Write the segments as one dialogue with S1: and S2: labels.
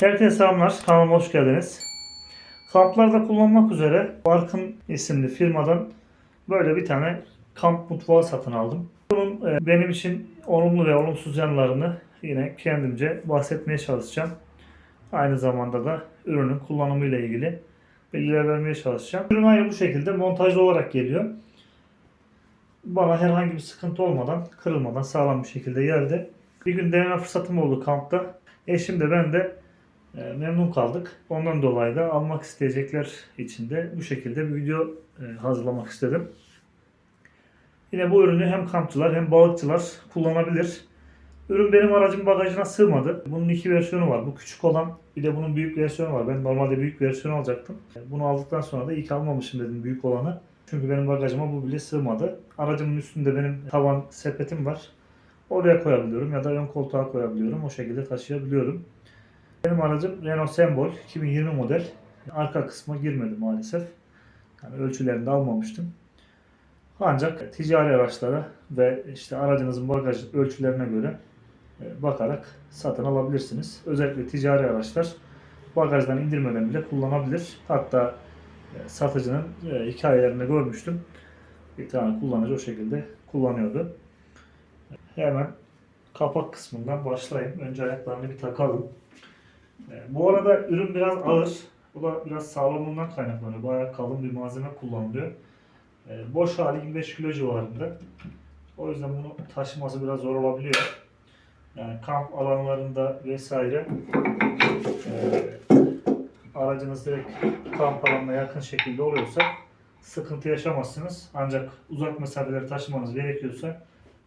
S1: Herkese selamlar. Kanalıma hoş geldiniz. Kamplarda kullanmak üzere Barkın isimli firmadan böyle bir tane kamp mutfağı satın aldım. Bunun e, benim için olumlu ve olumsuz yanlarını yine kendimce bahsetmeye çalışacağım. Aynı zamanda da ürünün kullanımı ile ilgili bilgiler vermeye çalışacağım. Ürün aynı bu şekilde montajlı olarak geliyor. Bana herhangi bir sıkıntı olmadan, kırılmadan sağlam bir şekilde geldi. Bir gün deneme fırsatım oldu kampta. Eşim de ben de memnun kaldık. Ondan dolayı da almak isteyecekler için de bu şekilde bir video e, hazırlamak istedim. Yine bu ürünü hem kampçılar hem balıkçılar kullanabilir. Ürün benim aracın bagajına sığmadı. Bunun iki versiyonu var. Bu küçük olan bir de bunun büyük versiyonu var. Ben normalde büyük versiyonu alacaktım. Bunu aldıktan sonra da ki almamışım dedim büyük olanı. Çünkü benim bagajıma bu bile sığmadı. Aracımın üstünde benim tavan sepetim var. Oraya koyabiliyorum ya da ön koltuğa koyabiliyorum. O şekilde taşıyabiliyorum. Benim aracım Renault Sembol 2020 model. Arka kısma girmedi maalesef. Yani ölçülerini de almamıştım. Ancak ticari araçlara ve işte aracınızın bagaj ölçülerine göre e, bakarak satın alabilirsiniz. Özellikle ticari araçlar bagajdan indirmeden bile kullanabilir. Hatta e, satıcının e, hikayelerinde görmüştüm. Bir tane kullanıcı o şekilde kullanıyordu. Hemen kapak kısmından başlayayım. Önce ayaklarını bir takalım. E, Bu arada ürün biraz ağır. Bu da biraz sağlamlığından kaynaklanıyor. Bayağı kalın bir malzeme kullanılıyor. E, Boş hali 25 kilo civarında. O yüzden bunu taşıması biraz zor olabiliyor. Yani kamp alanlarında vesaire e, aracınız direkt kamp alanına yakın şekilde oluyorsa sıkıntı yaşamazsınız. Ancak uzak mesafeleri taşımanız gerekiyorsa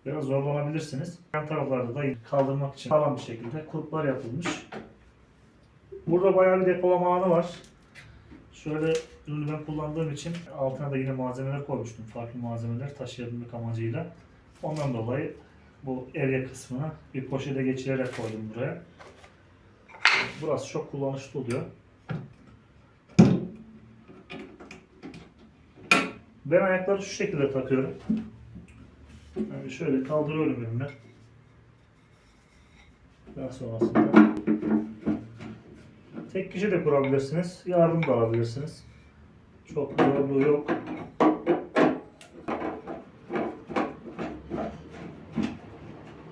S1: biraz zorlanabilirsiniz. Yan taraflarda da kaldırmak için sağlam bir şekilde kulplar yapılmış. Burada bayağı bir depolama alanı var. Şöyle ürünü ben kullandığım için altına da yine malzemeler koymuştum. Farklı malzemeler taşıyabilmek amacıyla. Ondan dolayı bu evye kısmına bir poşete geçirerek koydum buraya. Burası çok kullanışlı oluyor. Ben ayakları şu şekilde takıyorum. Yani şöyle kaldırıyorum ürünü. Daha sonrasında tek kişi de kurabilirsiniz. Yardım da alabilirsiniz. Çok zorluğu yok.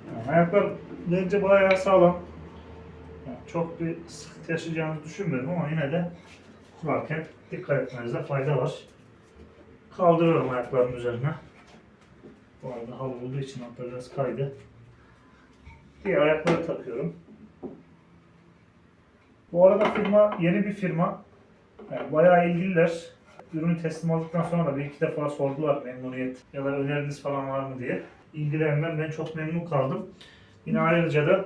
S1: Yani ayaklar bence bayağı sağlam. Yani çok bir sıkıntı yaşayacağınızı düşünmüyorum ama yine de kurarken dikkat etmenizde fayda var. Kaldırıyorum ayaklarımın üzerine. Bu arada halı olduğu için hatta biraz kaydı. Diğer ayakları takıyorum. Bu arada firma yeni bir firma. Yani bayağı ilgililer. Ürünü teslim aldıktan sonra da bir iki defa sordular memnuniyet ya da öneriniz falan var mı diye. İlgilerinden ben çok memnun kaldım. Yine ayrıca da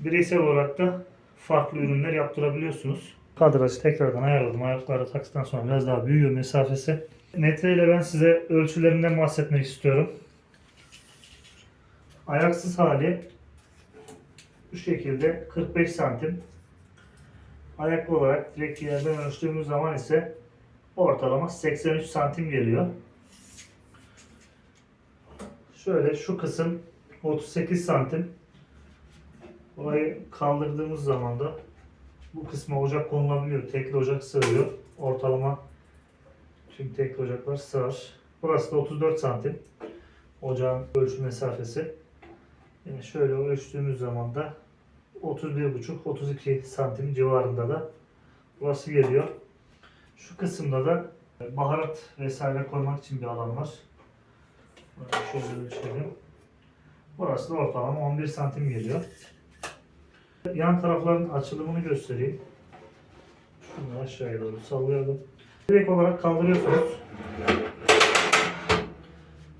S1: bireysel olarak da farklı ürünler yaptırabiliyorsunuz. Kadrajı tekrardan ayarladım. Ayakları taktıktan sonra biraz daha büyüyor mesafesi. Metre ile ben size ölçülerinden bahsetmek istiyorum. Ayaksız hali bu şekilde 45 santim. Ayaklı olarak direkt yerden ölçtüğümüz zaman ise ortalama 83 santim geliyor. Şöyle şu kısım 38 santim. Burayı kaldırdığımız zaman da bu kısma ocak konulabiliyor. Tekli ocak sığıyor. Ortalama tüm tekli ocaklar sığar. Burası da 34 santim. Ocağın ölçü mesafesi. Yani şöyle ölçtüğümüz zaman da 31,5-32 santim civarında da burası geliyor. Şu kısımda da baharat vesaire koymak için bir alan var. Şöyle ölçelim. Burası da ortalama 11 santim geliyor. Yan tarafların açılımını göstereyim. Şunu aşağıya doğru sallayalım. Direkt olarak kaldırıyorsunuz.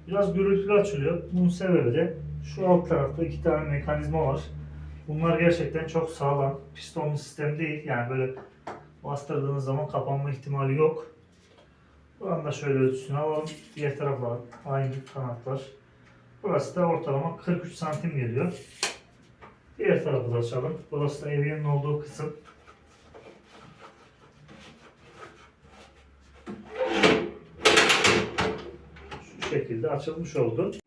S1: Biraz gürültülü açılıyor. Bunun sebebi de şu alt tarafta iki tane mekanizma var. Bunlar gerçekten çok sağlam. Pistonlu sistem değil. Yani böyle bastırdığınız zaman kapanma ihtimali yok. Buranın da şöyle ölçüsünü alalım. Diğer taraflar aynı kanatlar. Burası da ortalama 43 santim geliyor. Diğer tarafı da açalım. Burası da evyenin olduğu kısım. Şu şekilde açılmış oldu.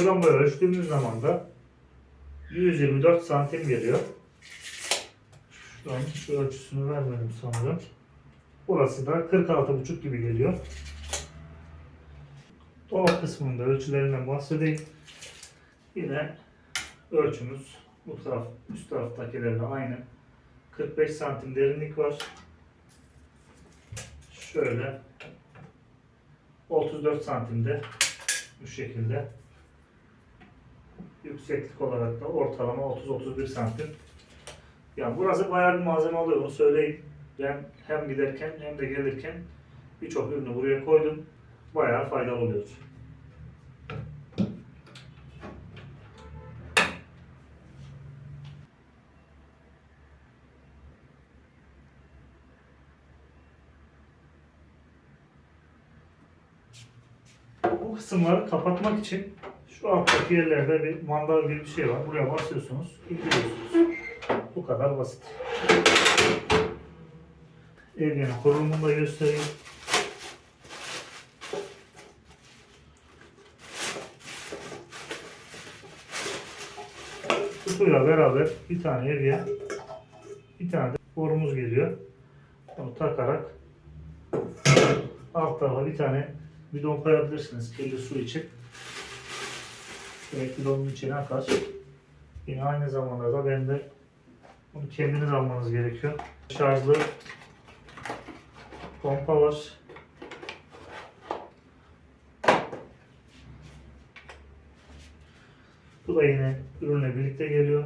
S1: Boydan boya ölçtüğümüz zaman da 124 santim geliyor. Şuradan şu ölçüsünü vermedim sanırım. Burası da 46,5 gibi geliyor. Dolap kısmında ölçülerinden bahsedeyim. Yine ölçümüz bu taraf üst taraftakilerle aynı. 45 santim derinlik var. Şöyle 34 santimde bu şekilde. Yükseklik olarak da ortalama 30-31 santim. Yani burası bayağı bir malzeme alıyor onu söyleyeyim. Ben hem giderken hem de gelirken birçok ürünü buraya koydum. Bayağı faydalı oluyor. Bu kısımları kapatmak için şu alttaki yerlerde bir mandal gibi bir şey var. Buraya basıyorsunuz, indiriyorsunuz. Bu kadar basit. Evyenin kurulumunu da göstereyim. Kutuyla beraber bir tane evye, bir tane de borumuz geliyor. Onu takarak alt tarafa bir tane bidon koyabilirsiniz kirli su için. Direkt bidonun içine akar. Yine aynı zamanda da ben de bunu kendiniz almanız gerekiyor. Şarjlı pompa var. Bu da yine ürünle birlikte geliyor.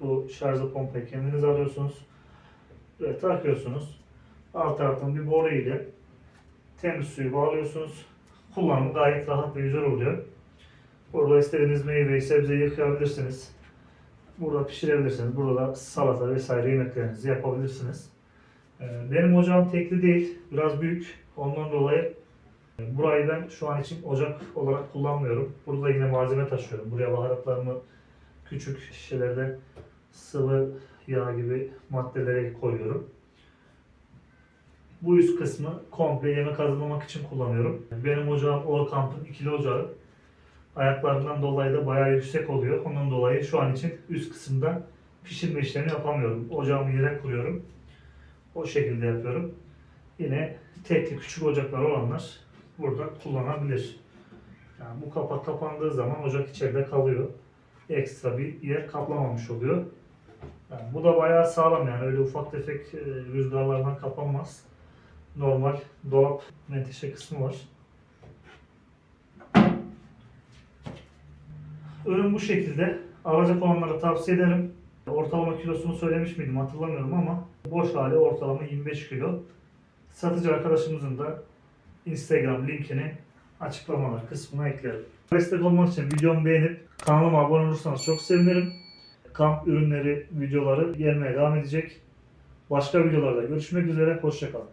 S1: Bu şarjlı pompayı kendiniz alıyorsunuz. Ve takıyorsunuz. Alt taraftan bir boru ile temiz suyu bağlıyorsunuz. Kullanımı gayet rahat ve güzel oluyor. Burada istediğiniz meyveyi, sebzeyi yıkayabilirsiniz. Burada pişirebilirsiniz. Burada salata vesaire yemeklerinizi yapabilirsiniz. Ee, Benim ocağım tekli değil. Biraz büyük. Ondan dolayı e, burayı ben şu an için ocak olarak kullanmıyorum. Burada yine malzeme taşıyorum. Buraya baharatlarımı küçük şişelerde sıvı yağ gibi maddelere koyuyorum. Bu üst kısmı komple yemek hazırlamak için kullanıyorum. Benim ocağım Orkamp'ın ikili ocağı. Ayaklarından dolayı da bayağı yüksek oluyor. Ondan dolayı şu an için üst kısımda pişirme işlemi yapamıyorum. Ocağımı yere kuruyorum. O şekilde yapıyorum. Yine tekli küçük ocaklar olanlar burada kullanabilir. Yani bu kapak kapandığı zaman ocak içeride kalıyor. Ekstra bir yer kaplamamış oluyor. Yani bu da bayağı sağlam yani öyle ufak tefek e, rüzgarlardan kapanmaz. Normal dolap menteşe kısmı var. Ürün bu şekilde. Alacak olanlara tavsiye ederim. Ortalama kilosunu söylemiş miydim hatırlamıyorum ama boş hali ortalama 25 kilo. Satıcı arkadaşımızın da Instagram linkini açıklamalar kısmına eklerim. Destek olmak için videomu beğenip kanalıma abone olursanız çok sevinirim. Kamp ürünleri videoları gelmeye devam edecek. Başka videolarda görüşmek üzere. Hoşçakalın.